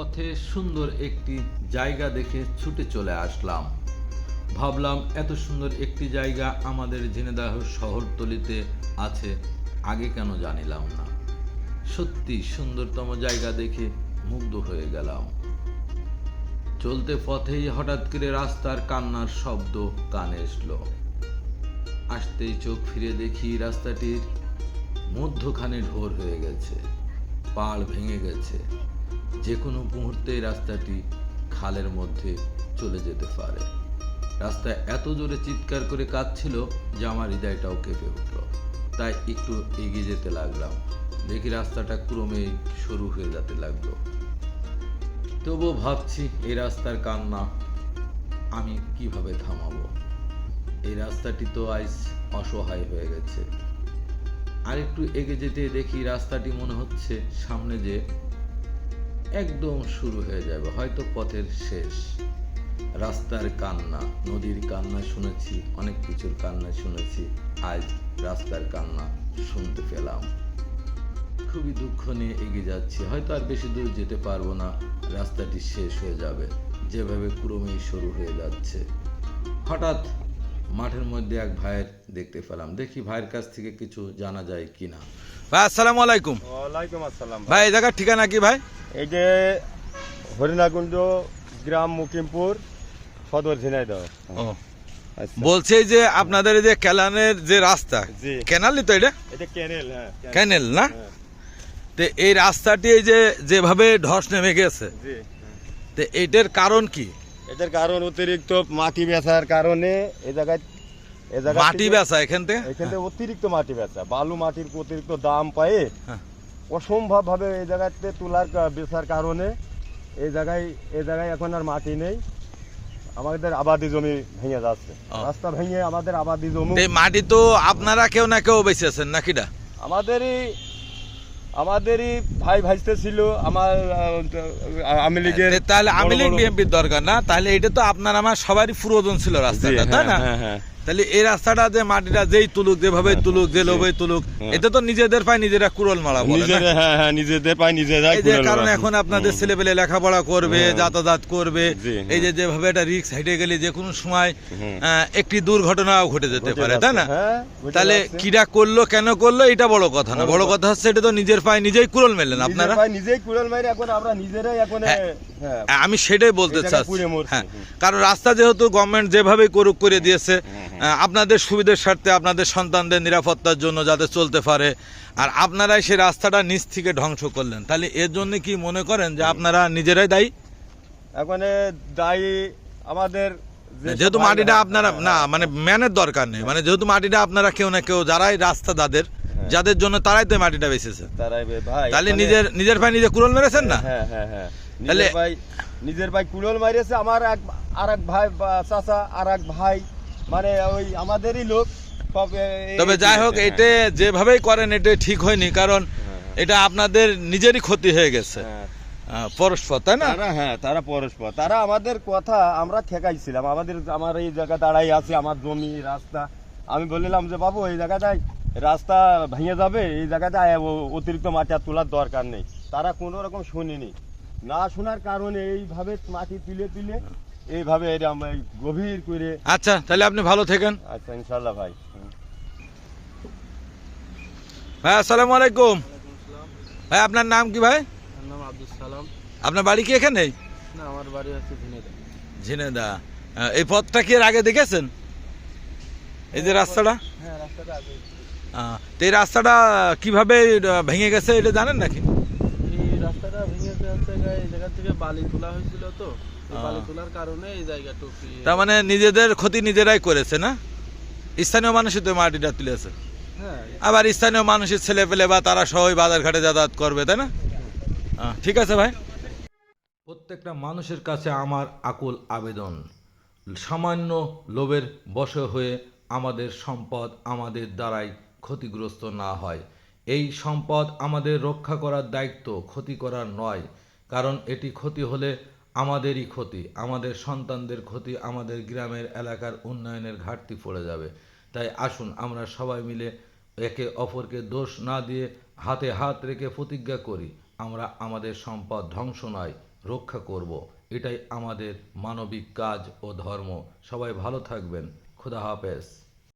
পথে সুন্দর একটি জায়গা দেখে ছুটে চলে আসলাম। ভাবলাম, এত সুন্দর একটি জায়গা আমাদের ঝিনেদাহ শহরতলিতে আছে, আগে কেন জানিলাম না। সত্যি সুন্দরতম জায়গা দেখে মুগ্ধ হয়ে গেলাম। চলতে পথেই হঠাৎ করে রাস্তার কান্নার শব্দ কানে এসলো। আসতেই চোখ ফিরে দেখি রাস্তাটির মধ্যখানে ঢোর হয়ে গেছে, পাড় ভেঙে গেছে। যে কোনো মুহূর্তে রাস্তাটি খালের মধ্যে চলে যেতে পারে। রাস্তায় এত জোরে চিৎকার করে কাঁদছিল যে আমার হৃদয়টাও কেঁপে উঠল। তাই একটু এগিয়ে যেতে লাগলাম। দেখি রাস্তাটা ক্রমেই সরু হয়ে যেতে লাগল। তবুও ভাবছি, এই রাস্তার কান্না আমি কীভাবে থামাবো? এই রাস্তাটি তো আজ অসহায় হয়ে গেছে। আর একটু এগে যেতে দেখি রাস্তাটি মনে হচ্ছে সামনে যে একদম শুরু হয়ে যাবে, হয়তো পথের শেষ। রাস্তার কান্না, নদীর কান্না শুনেছি, অনেক কিছুর কান্না শুনেছি, আজ রাস্তার কান্না শুনতে পেলাম। খুবই দুঃখ নিয়ে এগিয়ে যাচ্ছি, হয়তো আর বেশি দূর যেতে পারব না, রাস্তাটি শেষ হয়ে যাবে, যেভাবে ক্রমেই শুরু হয়ে যাচ্ছে। হঠাৎ মাঠের মধ্যে এক ভাইয়ের দেখতে পেলাম। দেখি ভাইয়ের কাছ থেকে কিছু জানা যায় কি না ভাই আসসালামু আলাইকুম। ওয়ালাইকুম আসসালাম ভাই। এই জায়গার ঠিকানা কি ভাই? এই যে হরিণাকুণ্ড গ্রাম মুকিমপুর সদর ঝিনাইদহ। আচ্ছা। বলছে যে আপনাদের এই যে ক্যালানের যে রাস্তা জি। ক্যানালই তো এটা? এটা ক্যানেল হ্যাঁ ক্যানেল না? হ্যাঁ, তো এই রাস্তাটি এই যে যেভাবে ধস নেমে গেছে জি। তো এটার কারণ কি? এটার কারণ অতিরিক্ত মাটি বেচার কারণে এই জায়গায় এই জায়গা মাটি বেচা এখান থেকে? এখান থেকে অতিরিক্ত মাটি বেচা। বালু মাটির অতিরিক্ত দাম পায়ে হ্যাঁ। অসম্ভব ভাবে এই জায়গাতে তোলার বেচার কারণে এই জায়গায় এই জায়গায় এখন আর মাটি নেই। আমাদের আবাদি জমি ভেঙে যাচ্ছে। রাস্তা ভেঙে আমাদের আবাদি জমি মাটি তো আপনারা কেউ না কেউ বেঁচেছেন নাকিটা আমাদেরই আমাদেরই ভাই ভাইতে ছিল আমার আমি আওয়ামী লীগের তাহলে আমি লীগ বিএনপির দরকার না তাহলে এটা তো আপনার আমার সবারই পুরোজন ছিল রাস্তাটা তাই না হ্যাঁ, হ্যাঁ, হ্যাঁ। তাহলে এই রাস্তাটা যে মাটিটা যেই তুলুক যেভাবে তুলুক যে লোভে তুলুক হ্যাঁ। এতে তো নিজেদের পায় নিজেরা কুরল মারা হ্যাঁ হ্যাঁ নিজেদের পায় যে কারণ এখন আপনাদের ছেলেপেলে লেখাপড়া করবে হ্যাঁ। যাতায়াত করবে এই যে হ্যাঁ। যেভাবে একটা রিক্স হেঁটে গেলে যে কোনো সময় একটি দুর্ঘটনাও ঘটে যেতে পারে তাই না? হ্যাঁ, তাহলে। কিরা করল কেন করল এটা বড় কথা না। বড় কথা। হচ্ছে এটা তো নিজের পায়ে নিজেই কুরল মেলেন আপনারা? নিজেই কুড়াল মারি এখন আমরা নিজেরাই এখন হ্যাঁ। হ্যাঁ। আমি সেটাই বলতে চাচ্ছি। হ্যাঁ। কারণ রাস্তা যেহেতু গভর্নমেন্ট যেভাবে করুক করে দিয়েছে আপনাদের সুবিধার স্বার্থে আপনাদের সন্তানদের নিরাপত্তার জন্য যাতে চলতে পারে। আর আপনারাই সেই রাস্তাটা নিচ থেকে ধ্বংস করলেন। তাহলে এর জন্য কি মনে করেন যে আপনারা নিজেরাই দায়ী? এখন দায়ী আমাদের যেহেতু মাটিটা আপনারা হ্যাঁ, না মানে ম্যানের দরকার নেই। মানে যেহেতু মাটিটা আপনারা কেউ না কেউ যারাই রাস্তা তাদের হ্যাঁ। যাদের জন্য তারাই তো মাটিটা বেঁচেছে। তারাই ভাই তাহলে নিজের নিজের ভাই নিজে কুরল মেরেছেন না? হ্যাঁ হ্যাঁ হ্যাঁ। তাহলে- নিজের ভাই নিজের ভাই কুড়াল মারিয়েছে আমার এক আর এক ভাই চাচা আর এক ভাই মানে ওই আমাদেরই লোক তবে যাই হোক হ্যাঁ, এটা যেভাবেই করেন এটা ঠিক হয়নি কারণ এটা আপনাদের নিজেরই ক্ষতি হয়ে গেছে। হ্যাঁ। পরস্পর তাই না? হ্যাঁ তারা পরস্পর। তারা আমাদের কথা আমরা ঠেকাইছিলাম। আমাদের আমার এই জায়গা দাঁড়াই আছে আমার জমি রাস্তা। আমি বললাম যে বাবু এই জায়গাটায় রাস্তা ভেঙে যাবে এই জায়গাটায় অতিরিক্ত মাটি আর তোলার দরকার নেই। তারা কোনো রকম শুনিনি। না শোনার কারণে এইভাবে মাটি তুলে তুলে এইভাবে এরম গভীর করে আচ্ছা তাহলে আপনি ভালো থাকেন। আচ্ছা ইনশাল্লাহ ভাই। ভাই আসসালামু আলাইকুম। ভাই আপনার নাম কি ভাই? নাম আব্দুল সালাম। আপনার বাড়ি কি এখানে? না আমার বাড়ি আছে ঝিনেদা ঝিনেদা এই পথটা কি এর আগে দেখেছেন? এই যে রাস্তাটা? হ্যাঁ রাস্তাটা আগে তো এই রাস্তাটা কীভাবে ভেঙে গেছে এটা জানেন নাকি? এই রাস্তাটা হচ্ছে গিয়ে এই জায়গা থেকে বালি তোলা হয়েছিল তো। তোলার কারণে এই জায়গাটুকু তার মানে নিজেদের ক্ষতি নিজেরাই করেছে না? স্থানীয় মানুষই তো মাটিটা তুলেছে। হ্যাঁ। আবার স্থানীয় মানুষের ছেলে পেলে বা তারা সবাই বাজার ঘাটে যাতায়াত করবে তাই না? ঠিক আছে ভাই। প্রত্যেকটা মানুষের কাছে আমার আকুল আবেদন। সামান্য লোভের বশে হয়ে আমাদের সম্পদ আমাদের দ্বারাই ক্ষতিগ্রস্ত না হয়। এই সম্পদ আমাদের রক্ষা করার দায়িত্ব ক্ষতি করার নয় কারণ এটি ক্ষতি হলে আমাদেরই ক্ষতি, আমাদের সন্তানদের ক্ষতি, আমাদের গ্রামের এলাকার উন্নয়নের ঘাটতি পড়ে যাবে। তাই আসুন আমরা সবাই মিলে একে অপরকে দোষ না দিয়ে হাতে হাত রেখে প্রতিজ্ঞা করি, আমরা আমাদের সম্পদ ধ্বংস নয়, রক্ষা করব। এটাই আমাদের মানবিক কাজ ও ধর্ম। সবাই ভালো থাকবেন। খুদা হাফেজ।